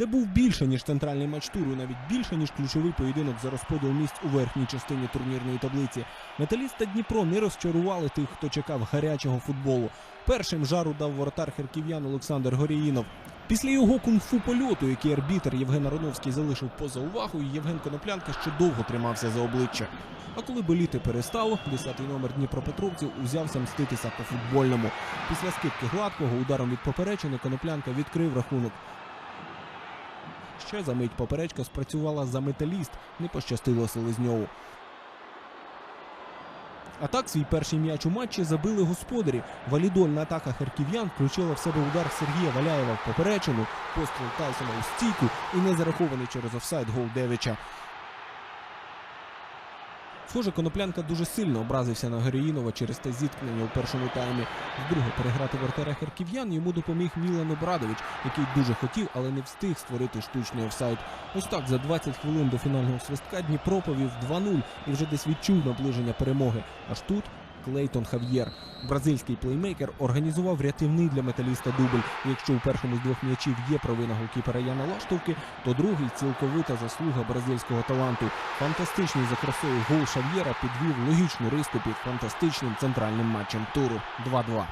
Це був більше ніж центральний матч туру, навіть більше ніж ключовий поєдинок за розподіл місць у верхній частині турнірної таблиці. Металіст та Дніпро не розчарували тих, хто чекав гарячого футболу. Першим жару дав воротар харків'ян Олександр Горіїнов. Після його кунг-фу польоту, який арбітер Євген Ароновський залишив поза увагою, Євген Коноплянка ще довго тримався за обличчя. А коли боліти перестало, 10-й номер Дніпропетровців узявся мститися по футбольному. Після скидки гладкого ударом від поперечини Коноплянка відкрив рахунок. Ще за мить поперечка спрацювала за металіст, не пощастило Селезньову. А так свій перший м'яч у матчі забили господарі. Валідольна атака харків'ян включила в себе удар Сергія Валяєва в поперечину, постріл Тайсона у стійку і не зарахований через офсайд гол Девича. Схоже, Коноплянка дуже сильно образився на Горіїнова через те зіткнення у першому таймі. Вдруге переграти вратаря харків'ян йому допоміг Мілан Обрадович, який дуже хотів, але не встиг створити штучний офсайд. Ось так за 20 хвилин до фінального свистка Дніпро повів 2-0 і вже десь відчув наближення перемоги. Аж тут Клейтон Хав'єр. Бразильський плеймейкер організував рятівний для металіста дубль. Якщо у першому з двох м'ячів є провина голкіпера Яна Лаштовки, то другий цілковита заслуга бразильського таланту. Фантастичний за красою гол Шав'єра підвів логічну риску під фантастичним центральним матчем туру 2-2.